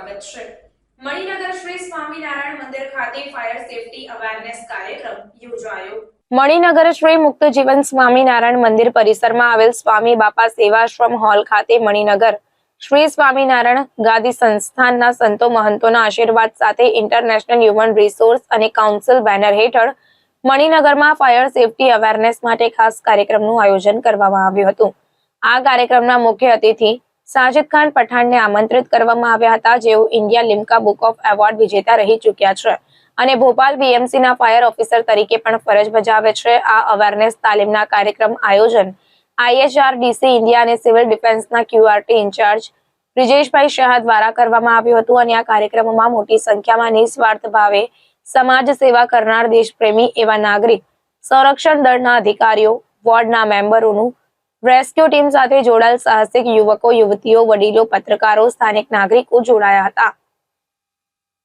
વધશે મણિનગર શ્રી સ્વામિનારાયણ મંદિર ખાતે ફાયર સેફટી અવેરનેસ કાર્યક્રમ યોજાયો. મણિનગર શ્રી મુક્ત જીવન સ્વામિનારાયણ મંદિર પરિસરમાં આવેલ સ્વામી બાપા સેવાશ્રમ હોલ ખાતે મણિનગર શ્રી સ્વામિનારાયણ ગાદી સંસ્થાનના સંતો મહંતોના આશીર્વાદ સાથે ઇન્ટરનેશનલ હ્યુમન રિસોર્સ અને કાઉન્સિલ બેનર હેઠળ મણિનગરમાં ફાયર સેફટી અવેરનેસ માટે ખાસ કાર્યક્રમનું આયોજન કરવામાં આવ્યું હતું. આ કાર્યક્રમના મુખ્ય અતિથિ સાજિદ ખાન પઠાણને આમંત્રિત કરવામાં આવ્યા હતા, જેઓ India Limca book of award વિજેતા રહી ચૂક્યા છે. અને ભોપાલ બીએમસીના ફાયર ઓફિસર તરીકે પણ ફરજ બજાવે છે. આ અવેરનેસ તાલીમના કાર્યક્રમ આયોજન આઈએચઆરડીસી ઇન્ડિયા અને સિવિલ ડિફેન્સના ક્યુઆરટી ઇન્ચાર્જ બ્રિજેશભાઈ શાહ દ્વારા કરવામાં આવ્યું હતું. અને આ કાર્યક્રમમાં મોટી સંખ્યામાં નિસ્વાર્થ ભાવે સમાજ સેવા કરનાર દેશપ્રેમી એવા નાગરિક, સંરક્ષણ દળના અધિકારીઓ, વોર્ડના મેમ્બરોનું રેસ્ક્યુ ટીમ સાથે જોડાયેલ સાહસિક યુવકો, યુવતીઓ, વડીલો, પત્રકારો, સ્થાનિક નાગરિકો જોડાયા હતા.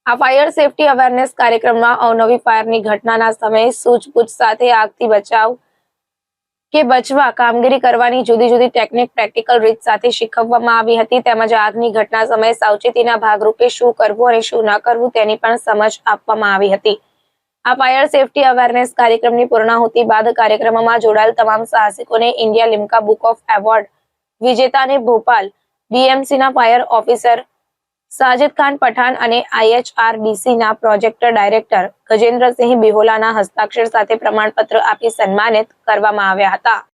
આ ફાયર સેફટી અવેરનેસ કાર્યક્રમમાં અવનવી ફાયરની ઘટનાના સમયે સૂઝબૂછ સાથે આગથી બચાવ કે બચવા કામગીરી કરવાની જુદી જુદી ટેકનિક પ્રેક્ટિકલ રીત સાથે શીખવવામાં આવી હતી. તેમજ આગની ઘટના સમયે સાવચેતીના ભાગરૂપે શું કરવું અને શું ન કરવું તેની પણ સમજ આપવામાં આવી હતી. આ ફાયર સેફટી અવેરનેસ કાર્યક્રમની પૂર્ણાહુતિ બાદ કાર્યક્રમમાં જોડાયેલ તમામ સાહસિકોને India Limca book of award વિજેતાને Bhopal બીએમસીના ફાયર ઓફિસર, સાજિદ ખાન પઠાણ અને આઈએચઆરડીસીના પ્રોજેક્ટ ડાયરેક્ટર ગજેન્દ્રસિંહ બિહોલાના હસ્તાક્ષર સાથે પ્રમાણપત્ર આપી સન્માનિત કરવામાં આવ્યા હતા.